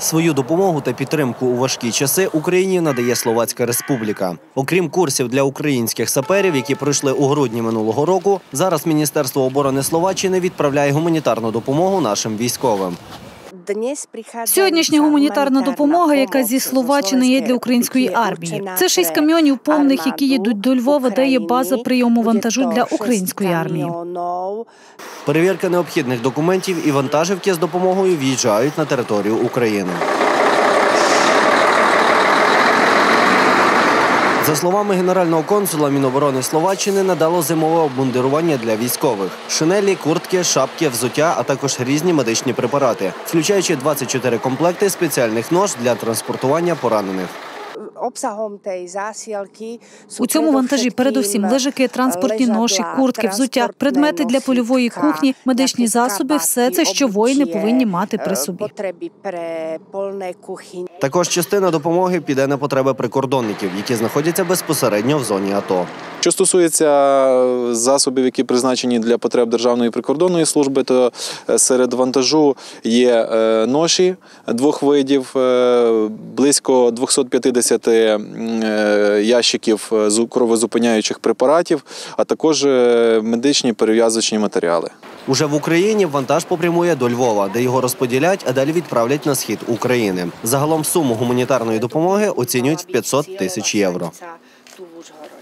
Свою допомогу та підтримку у важкі часи Україні надає Словацька Республіка. Окрім курсів для українських саперів, які пройшли у грудні минулого року, зараз Міністерство оборони Словаччини відправляє гуманітарну допомогу нашим військовим. Сьогоднішня гуманітарна допомога, яка зі Словаччини є для української армії. Це шість камйонів повних, які їдуть до Львова, де є база прийому вантажу для української армії. Перевірка необхідних документів і вантажівки з допомогою в'їжджають на територію України. За словами генерального консула Міноборони Словаччини надало зимове обмундирування для військових: шинелі, куртки, шапки, взуття, а також різні медичні препарати, включаючи 24 комплекти спеціальних нож для транспортування поранених. У цьому вантажі передусім лежаки, транспортні ноші, куртки, взуття, предмети для польової кухні, медичні засоби все це, що воїни повинні мати при собі. Також частина допомоги піде на потреби прикордонників, які знаходяться безпосередньо в зоні АТО. Що стосується е, засобів, які призначені для потреб Державної прикордонної служби, то е, серед вантажу є е, ноші двох видів, близько 250 м, е, ящиків кровозупиняючих препаратів, а також медичні перев'язочні матеріали. Уже в Україні вантаж попрямує до Львова, де його розподілять, а далі відправлять на схід України. Загалом суму гуманітарної допомоги оцінюють в 500 тисяч євро.